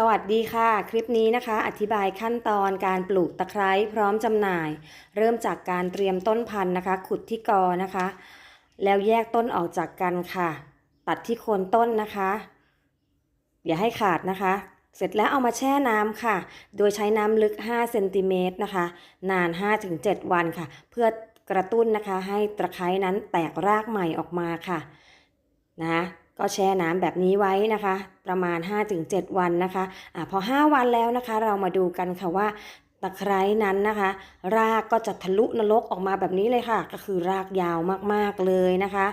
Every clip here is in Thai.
สวัสดีค่ะ คลิปนี้นะคะ อธิบายขั้นตอนการปลูกตะไคร้พร้อมจำหน่าย เริ่มจากการเตรียมต้นพันธุ์นะคะ ขุดที่กอนะคะ แล้วแยกต้นออกจากกันค่ะ ตัดที่โคนต้นนะคะ อย่าให้ขาดนะคะ เสร็จแล้วเอามาแช่น้ำค่ะ โดยใช้น้ำลึก5เซนติเมตรนะคะ นาน 5-7 วันค่ะ เพื่อกระตุ้นนะคะ ให้ตะไคร้นั้นแตกรากใหม่ออกมาค่ะนะ ก็แช่น้ำแบบนี้ไว้นะคะ ประมาณ 5-7 วันนะคะอะพอ 5 วันแล้วนะคะ เรามาดูกันค่ะว่าตะไคร้นั้นนะคะ รากก็จะทะลุนรกออกมาแบบนี้เลยค่ะ ก็คือรากยาวมากๆเลยนะคะ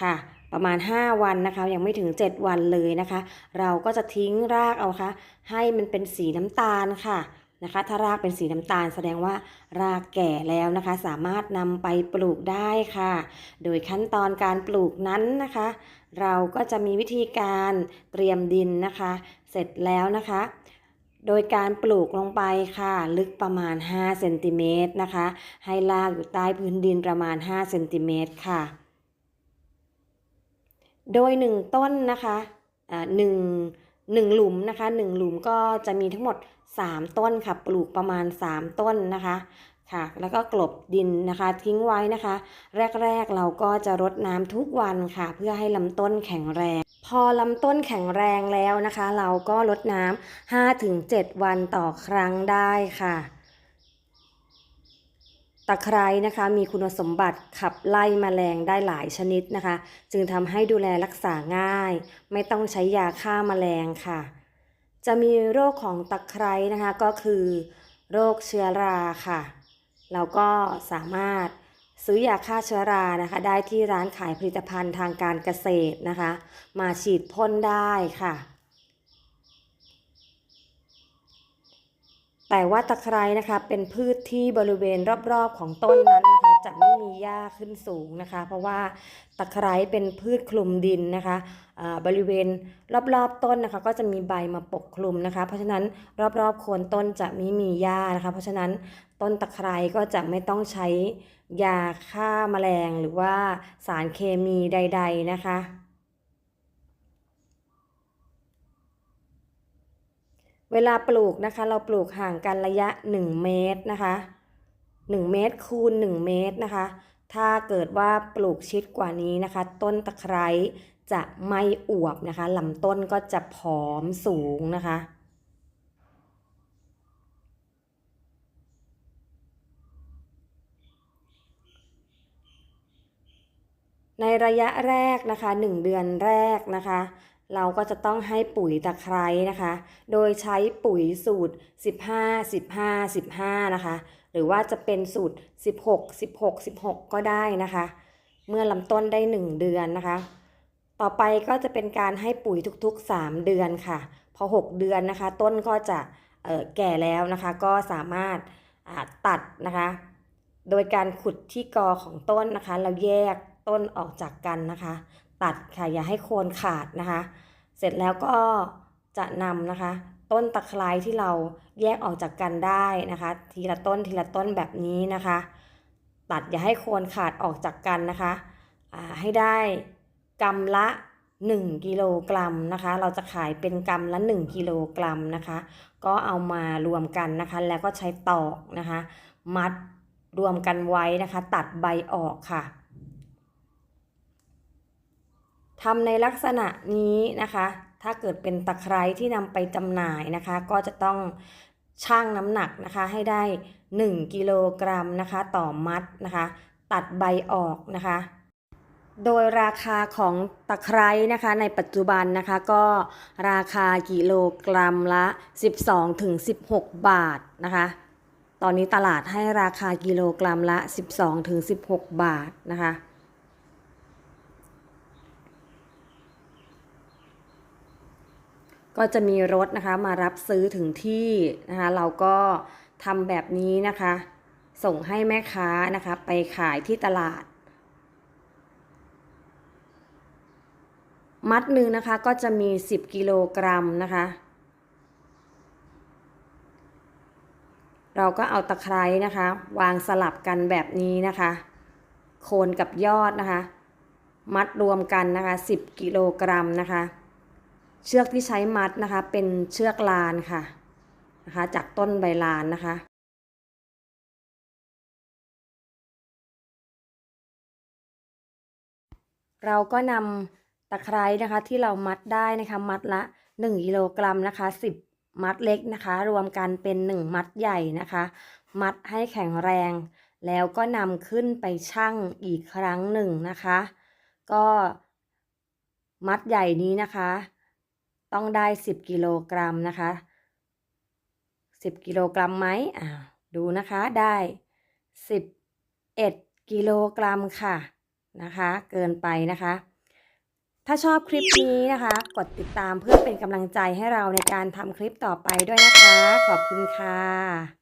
ค่ะประมาณ 5 วันนะคะ ยังไม่ถึง 7 วันเลยนะคะ เราก็จะทิ้งรากเอาค่ะ ให้มันเป็นสีน้ำตาลค่ะ นะคะ ถ้ารากเป็นสีน้ำตาลแสดงว่ารากแก่แล้วนะคะ สามารถนำไปปลูกได้ค่ะ โดยขั้นตอนการปลูกนั้นนะคะ เราก็จะมีวิธีการเตรียมดินนะคะ เสร็จแล้วนะคะ โดยการปลูกลงไปค่ะ ลึกประมาณ5เซนติเมตรนะคะ ให้รากอยู่ใต้พื้นดินประมาณ5เซนติเมตรค่ะ โดย 1 ต้นนะคะหนึ่ง หนึ่งหลุมนะคะหนึ่งหลุมก็จะมีทั้งหมด 3 ต้นค่ะ ปลูกประมาณ 3 ต้นนะคะค่ะแล้วก็กลบดินนะคะทิ้งไว้นะคะ แรกๆเราก็จะรดน้ำทุกวันค่ะ เพื่อให้ลำต้นแข็งแรง พอลำต้นแข็งแรงแล้วนะคะ เราก็รดน้ำ5-7 วันต่อครั้งได้ค่ะ ตะไคร้นะคะมีคุณสมบัติขับไล่แมลงได้หลายชนิดนะคะ จึงทำให้ดูแลรักษาง่าย ไม่ต้องใช้ยาฆ่าแมลงค่ะ จะมีโรคของตะไคร้นะคะก็คือ โรคเชื้อราค่ะเราก็สามารถซื้อยาฆ่าเชื้อรานะคะ ได้ที่ร้านขายผลิตภัณฑ์ทางการเกษตรนะคะ มาฉีดพ่นได้ค่ะ แต่ว่าตะไคร้นะคะเป็นพืชที่บริเวณรอบๆของต้นนั้นนะคะจะไม่มีหญ้าขึ้นสูงนะคะ เพราะว่าตะไคร้เป็นพืชคลุมดินนะคะบริเวณรอบๆต้นนะคะ ก็จะมีใบมาปกคลุมนะคะ เพราะฉะนั้นรอบๆโคนต้นจะไม่มีหญ้านะคะ เพราะฉะนั้นต้นตะไคร้ก็จะไม่ต้องใช้ยาฆ่าแมลงหรือว่าสารเคมีใด ๆนะคะ เวลาปลูกนะคะ เราปลูกห่างกันระยะ 1 เมตรนะคะ 1 เมตรคูณ 1 เมตรนะคะ ถ้าเกิดว่าปลูกชิดกว่านี้นะคะ ต้นตะไคร้จะไม่อวบนะคะลำต้นก็จะผอมสูงนะคะ ในระยะแรกนะคะ 1 เดือนแรกนะคะ เราก็จะต้องให้ปุ๋ยตะไคร้นะคะ โดยใช้ปุ๋ยสูตร 15 15 15 นะคะ หรือว่าจะเป็นสูตร 16 16 16 ก็ได้นะคะ เมื่อลำต้นได้ 1 เดือนนะคะ ต่อไปก็จะเป็นการให้ปุ๋ยทุกๆ 3 เดือนค่ะ พอ 6 เดือนนะคะ ต้นก็จะแก่แล้วนะคะ ก็สามารถตัดนะคะ โดยการขุดที่กอของต้นนะคะแล้วแยกต้นออกจากกันนะคะ ตัดค่ะอย่าให้โคนขาดนะคะ เสร็จแล้วก็จะนำนะคะ ต้นตะไคร้ที่เราแยกออกจากกันได้นะคะ ทีละต้นทีละต้นแบบนี้นะคะ ตัดอย่าให้โคนขาดออกจากกันนะคะอ่าให้ได้กำละ1กิโลกรัมนะคะ เราจะขายเป็นกำละ 1กิโลกรัมนะคะ ก็เอามารวมกันนะคะ แล้วก็ใช้ตอกนะคะ มัดรวมกันไว้นะคะ ตัดใบออกค่ะ ทำในลักษณะนี้นะคะ ถ้าเกิดเป็นตะไคร้ที่นำไปจำหน่ายนะคะ ก็จะต้องชั่งน้ำหนักนะคะให้ได้ 1 กิโลกรัมนะคะ ต่อมัดนะคะ ตัดใบออกนะคะ โดยราคาของตะไคร้นะคะ ในปัจจุบันนะคะก็ราคากิโลกรัมละ 12-16 บาทนะคะ ตอนนี้ตลาดให้ราคากิโลกรัมละ 12-16 บาทนะคะ ก็จะมีรถนะคะมารับซื้อถึงที่นะคะ เราก็ทำแบบนี้นะคะ ส่งให้แม่ค้านะคะไปขายที่ตลาด มัดหนึ่งนะคะก็จะมี 10 กิโลกรัมนะคะ เราก็เอาตะไคร้นะคะ วางสลับกันแบบนี้นะคะ โคนกับยอดนะคะ มัดรวมกันนะคะ 10 กิโลกรัมนะคะ เชือกที่ใช้มัดนะคะ เป็นเชือกลานค่ะนะคะ จากต้นใบลานนะคะเราก็นำตะไคร้นะคะที่เรามัดได้นะคะ มัดละ 1กิโลกรัมนะคะ 10 มัดเล็กนะคะ รวมกันเป็น 1 มัดใหญ่นะคะ มัดให้แข็งแรง แล้วก็นำขึ้นไปชั่งอีกครั้งหนึ่งนะคะ ก็มัดใหญ่นี้นะคะ ต้องได้ 10กิโลกรัมนะคะ 10กิโลกรัมไหมอ่าดูนะคะได้ 11กิโลกรัมค่ะนะคะ เกินไปนะคะ ถ้าชอบคลิปนี้นะคะ กดติดตามเพื่อเป็นกำลังใจให้เราในการทำคลิปต่อไปด้วยนะคะ ขอบคุณค่ะ